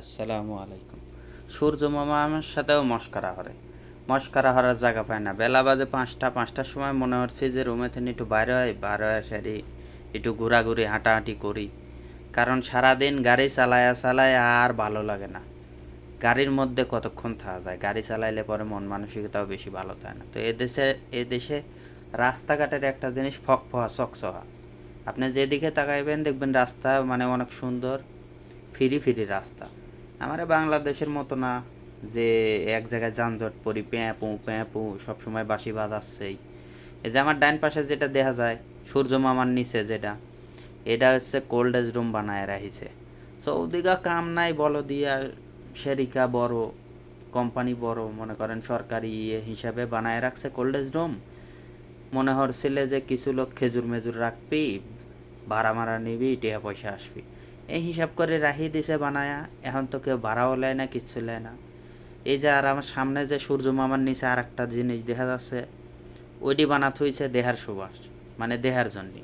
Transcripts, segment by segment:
আসসালামু আলাইকুম। সূর্য মামা আমার সাথেও মস্কারা হরে মস্কারা হরার জায়গা পায় না। বেলা বাজে পাঁচটা, পাঁচটার সময় মনে হচ্ছে যে রুমে থেকে একটু বাইরে হয় বাইরে সারি একটু ঘোরাঘুরি, হাঁটাহাঁটি করি। কারণ সারাদিন গাড়ি চালায়া চালায় আর ভালো লাগে না। গাড়ির মধ্যে কতক্ষণ থাকা যায়? গাড়ি চালাইলে পরে মন মানসিকতাও বেশি ভালো থাকে না। তো এদেশে এদেশে রাস্তাঘাটের একটা জিনিস ফকফহা চকচহা আপনি যেদিকে তাকাইবেন দেখবেন রাস্তা মানে অনেক সুন্দর, ফিরি ফিরি রাস্তা। আমারে বাংলাদেশের মতো না যে এক জায়গায় যানজট পরি প্যাঁপু প্যাঁপু সবসময় বাঁশি বাজাচ্ছেই। এই যে আমার ডাইন পাশে যেটা দেখা যায়, সূর্য মামার নিচে যেটা, এটা হচ্ছে কোল্ড এজ রুম বানায় রাখিছে সৌদিগা কাম নাই বলো দিয়া শেরিকা বড় কোম্পানি বড়, মনে করেন সরকারি ইয়ে হিসাবে বানায় রাখছে কোল্ড এজ রুম মনে হচ্ছিল যে কিছু লোক খেজুর মেজুর রাখবি, ভাড়া মারা নিবি, টিয়া পয়সা আসবি। এই হিসাব করে রাহি দিছে বানায়া, এখন তো কেউ ভাড়াও লেয় না, কিচ্ছু লেয় না। এই যে আর আমার সামনে যে সূর্য মামার নিচে আর একটা জিনিস দেখা যাচ্ছে ওইটি বানাতে হয়েছে দেহার সুবাস মানে দেহার জন্য।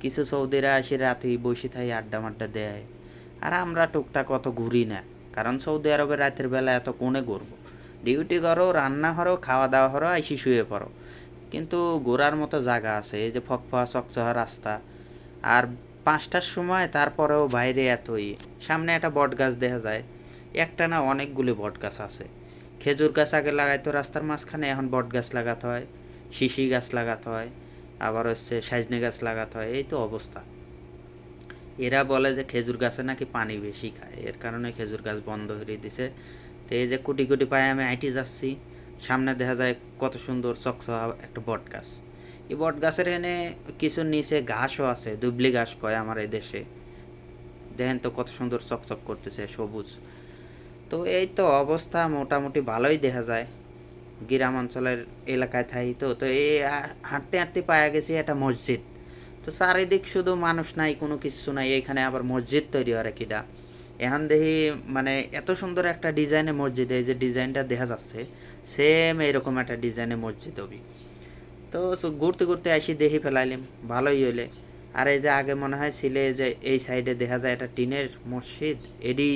কিছু সৌদিরা আসি রাতে বসে থাই, আড্ডা মাড্ডা দেয়। আর আমরা টুকটাক অত ঘুরি না, কারণ সৌদি আরবে রাতের বেলা এত কোণে ঘুরবো। ডিউটি করো, রান্না করো খাওয়া দাওয়া করো, আইসি শুয়ে পড়ো। কিন্তু ঘোরার মতো জায়গা আছে, এই যে ফকফা চকচহা রাস্তা। আর পাঁচটার সময় তারপরেও বাইরে এত ইয়ে সামনে একটা বট গাছ দেখা যায়। একটা না অনেকগুলি বট গাছ আছে। খেজুর গাছ আগে লাগাইতো, রাস্তার মাঝখানে এখন বট গাছ লাগাতে হয়, শিশি গাছ লাগাতে হয়, আবার হচ্ছে সাজনে গাছ লাগাতে হয়, এই তো অবস্থা। এরা বলে যে খেজুর গাছে নাকি পানি বেশি খায়, এর কারণে খেজুর গাছ বন্ধ করে দিছে। তো এই যে কোটি কোটি পায়ে আমি আইটি যাচ্ছি, সামনে দেখা যায় কত সুন্দর চকচকা একটা বট গাছ। এই বট গাছের এনে কিছু নিচে ঘাসও আছে, দুবলি ঘাস কয় আমার এই দেশে। দেখেন তো কত সুন্দর চকচক করতেছে, সবুজ। তো এই তো অবস্থা মোটামুটি ভালোই দেখা যায়। গ্রাম অঞ্চলের এলাকায় থাই তো তো এই হাঁটতে হাঁটতে পাওয়া গেছি একটা মসজিদ। তো চারিদিক শুধু মানুষ নাই, কোনো কিছু নাই, এখানে আবার মসজিদ তৈরি হয় কিটা এখন দেখি মানে এত সুন্দর একটা ডিজাইনের মসজিদ, এই যে ডিজাইনটা দেখা যাচ্ছে সেম এরকম একটা ডিজাইনের মসজিদ হবি তো ঘুরতে ঘুরতে আসি দেখি ফেলাইলাম, ভালোই হইলে। আর এই যে আগে মনে হয় ছিল যে এই সাইডে দেখা যায় একটা টিনের মসজিদ, এডি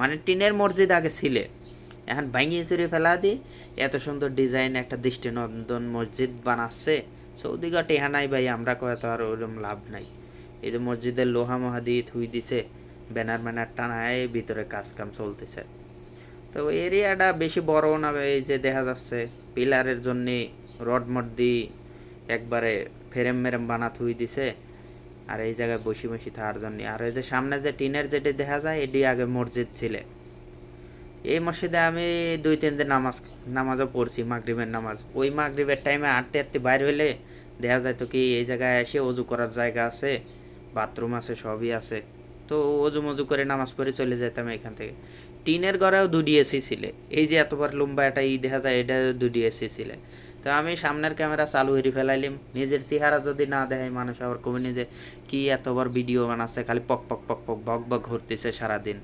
মানে টিনের মসজিদ আগে ছিল। এখন ভাঙিয়ে চুরি ফেলা দি, এত সুন্দর ডিজাইন একটা দৃষ্টিনন্দন মসজিদ বানাচ্ছে। সৌদি টেহা নাই ভাই, আমরা কয়ে তো আর ওরকম লাভ নাই। এই যে মসজিদের লোহা মহা দিয়ে থুই দিছে, ব্যানার ম্যানার টানায় ভিতরে কাজ কাম চলতেছে। তো এরিয়াটা বেশি বড় না এই যে দেখা যাচ্ছে, পিলারের জন্য রড মড দিয়ে একবারে ফেরেম মেরেম বানা থুই দিছে। আর এই জায়গায় বসি বসি থাকার জন্য। আর এই যে সামনে যে টিনের যেটি দেখা যায়, এটি আগে মসজিদ ছিল। এই মসজিদে আমি দুই, তিন দিন নামাজ, নামাজও পড়ছি, মাগরিবের নামাজ। ওই মাগরিবের টাইমে আটতে আটতে বাইর হইলে দেখা যায় তো কি, এই জায়গায় এসে অজু করার জায়গা আছে, বাথরুম আছে, সবই আছে। তো অজু মজু করে নামাজ পড়ে চলে যেতাম এখান থেকে। টিনের ঘরেও দুডি এসি ছিলে। এই যে এতবার লম্বা একটা ই দেখা যায় এটা দুডি এসি ছিলে। তো আমি সামনের ক্যামেরা চালু হেরি ফেলাইলাম। নিজের চেহারা যদি না দেখায় মানুষ আবার কমে নিজে, কি এতবার ভিডিও বানাচ্ছে, খালি পক পক পক পক, বক বক ঘুরতেছে সারাদিন।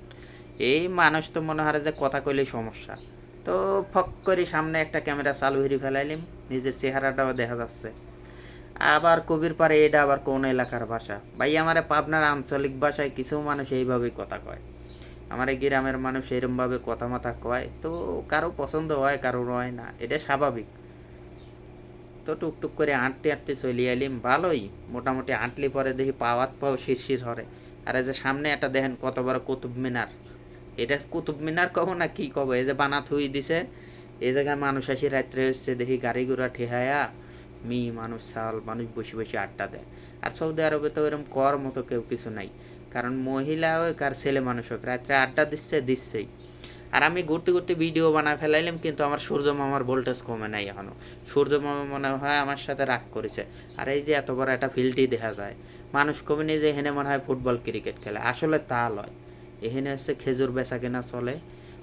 এই মানুষ তো মনে হয় যে কথা কইলেই সমস্যা। তো ফক করে সামনে একটা ক্যামেরা চালু হেরি ফেলাইলাম, নিজের চেহারাটাও দেখা যাচ্ছে। আবার কবির পারে এটা আবার কোন এলাকার ভাষা? ভাই, আমার পাবনার আঞ্চলিক ভাষায় কিছু মানুষ এইভাবেই কথা কয়। আমার গ্রামের মানুষ এরমভাবে কথা মাথা কয়। তো কারও পছন্দ হয়, কারও হয় না, এটা স্বাভাবিক। তো টুকটুক করে আঁটতে আঁটতে চলে এলিম। ভালোই, মোটামুটি হাঁটলে পরে দেখি পাওয়াত পাও শিরশির হরে। আর এই যে সামনে একটা দেখেন কত বড় কুতুব মিনার। এটা কুতুব মিনার কব না কি কব? এই যে বানা থুই দিছে। এই জায়গায় মানুষ আসি রাত্রে হচ্ছে দেখি গাড়ি ঘোড়া ঠেহায়া মি মানুষ চাল মানুষ বসে বসে আড্ডা দেয়। আর সৌদি আরবে তো এরকম কর মতো কেউ কিছু নাই। কারণ মহিলা হোক আর ছেলে মানুষ হোক, রাত্রে আড্ডা দিচ্ছে, দিচ্ছেই। আর আমি ঘুরতে ঘুরতে ভিডিও বানায় ফেলাইলাম, কিন্তু আমার সূর্য মামার ভোল্টেজ কমে নাই এখনও। সূর্য মামা মনে হয় আমার সাথে রাগ করেছে। আর এই যে এত বড় একটা ফিল্ডই দেখা যায়, মানুষ কমে নিয়ে যে এখানে মনে হয় ফুটবল ক্রিকেট খেলে। আসলে তা লয়। এখানে হচ্ছে খেজুর বেচা কেনা চলে।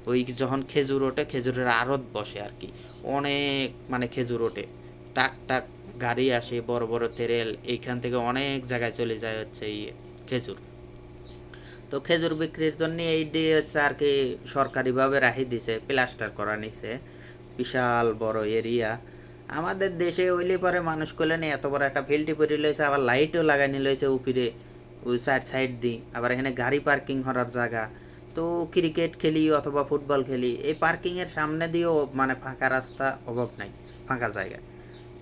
ওই যখন খেজুর ওঠে, খেজুরের আড়ত বসে আর কি। অনেক মানে খেজুর ওঠে। টাক টাক গাড়ি আসে, বড় বড় তেরেল, এইখান থেকে অনেক জায়গায় চলে যায় হচ্ছে এই খেজুর। তো খেজুর বিক্রির জন্য এই দিয়ে হচ্ছে আর কি সরকারিভাবে রাহি দিছে প্লাস্টার করা নিছে। বিশাল বড় এরিয়া আমাদের দেশে ওইলে পরে মানুষ করলে এত বড় একটা ফিল্ডি পরি লইছে আবার লাইটও লাগাই নি লইছে উপরে, ওই সাইড সাইড দি আবার এখানে গাড়ি পার্কিং করার জায়গা। তো ক্রিকেট খেলি অথবা ফুটবল খেলি, এই পার্কিংয়ের সামনে দিয়েও মানে ফাঁকা রাস্তা অভাব নাই, ফাঁকা জায়গা।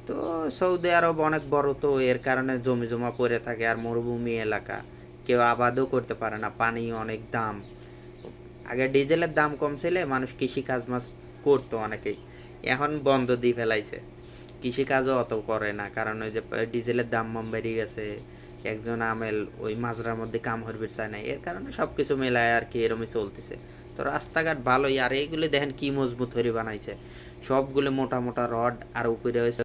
তো সৌদি আরব অনেক বড় তো, এর কারণে জমি জমা পড়ে থাকে, আর মরুভূমি এলাকা। কেউ আবাদও করতে পারে না পানি অনেক দাম। আগে ডিজেলের দাম কম ছিল, মানুষ কৃষি কাজ মাস করতো অনেকেই। এখন বন্ধ দিয়ে ফেলাইছে। কৃষি কাজও অত করে না, কারণ ওই যে ডিজেলের দাম মাম বেড়ে গেছে। একজন আমেল ওই মাজরার মধ্যে কাম হরবির চায় না, এর কারণে সব কিছু মেলায় আর কি এরমই চলতেছে। তো রাস্তাঘাট ভালোই, আর এইগুলো দেখেন কি মজবুত হয়ে বানাইছে সবগুলো মোটা মোটা রড আর উপরে হয়েছে